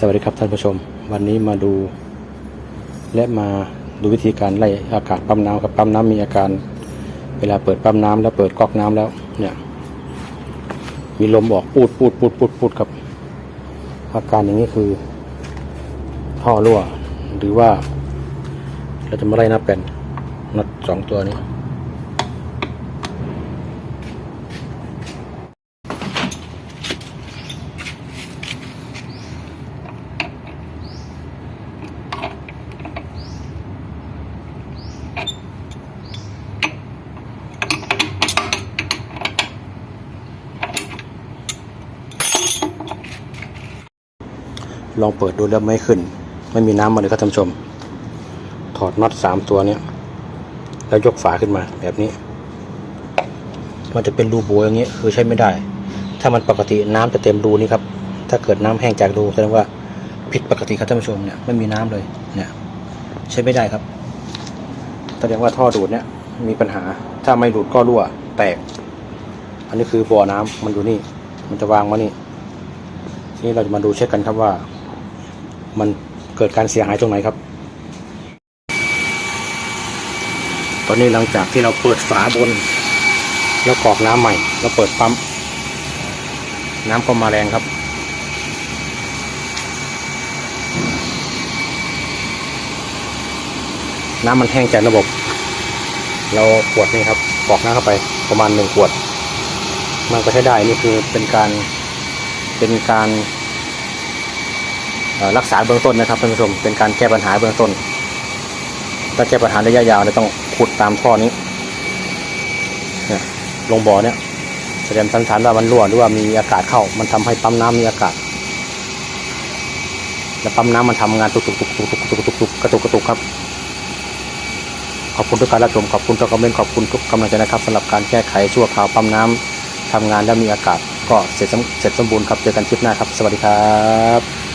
สวัสดีครับท่านผู้ชม วันนี้มาดู และมาดูวิธีการไล่อากาศปั๊มน้ำครับปั๊มน้ำมีอาการเวลาเปิดปั๊มน้ำแล้วเปิดก๊อกน้ำแล้ว เนี่ย มีลมออกปูดปูดปูดปูดปูดครับ อาการอย่างนี้คือ ท่อรั่ว หรือว่า เราจะมาไล่นับกันน็อตสองตัวนี้ ลองเปิดดูแล้วไม่ขึ้น ไม่มีน้ำมาเลยครับท่านผู้ชม ถอดน็อตสามตัวเนี้ยแล้วยกฝาขึ้นมาแบบนี้ มันจะเป็นรูโบอย่างนี้คือใช้ไม่ได้ ถ้ามันปกติน้ำจะเต็มรูนี้ครับ ถ้าเกิดน้ำแห้งจากรูแสดงว่าผิดปกติครับท่านผู้ชมเนี่ยไม่มีน้ำเลยเนี่ยใช้ไม่ได้ครับแสดงว่าท่อดูดเนี่ยมีปัญหา ถ้าไม่ดูดก็รั่วแตก อันนี้คือบ่อน้ำมันอยู่นี่ มันจะวางมานี่ ทีนี้เราจะมาดูเช็คกันครับว่า มันเกิดการเสียหายตรงไหนครับ ตอนนี้หลังจากที่เราเปิดฝาบน แล้วกรอกน้ำใหม่แล้วเปิดปั๊ม น้ำก็มาแรงครับน้ำมันแห้งจากระบบ เราขวดนี่ครับกรอกน้ำเข้าไปประมาณหนึ่งขวด มันก็ใช้ได้นี่คือเป็นการเป็นการ รักษาเบื้องต้นนะครับท่านผู้ชมเป็นการแก้ปัญหาเบื้องต้นถ้าแก้ปัญหาระยะยาวเราต้องขุดตามท่อนี้เนี่ยลงบ่อเนี่ยแสดงสันฐานว่ามันรั่วหรือว่ามีอากาศเข้า มันทำให้ปั๊มน้ำมีอากาศ แล้วปั๊มน้ำมันทำงานตุกตุกตุกตุกตุกตุกตุกตุกกระตุกกระตุกครับ ขอบคุณทุกการรับชมขอบคุณทุกคอมเมนต์ขอบคุณทุกกำลังใจนะครับสำหรับการแก้ไขชั่วคราวปั๊มน้ำทำงานแล้วมีอากาศ ก็เสร็จเสร็จสมบูรณ์ครับเจอกันคลิปหน้าครับ สวัสดีครับ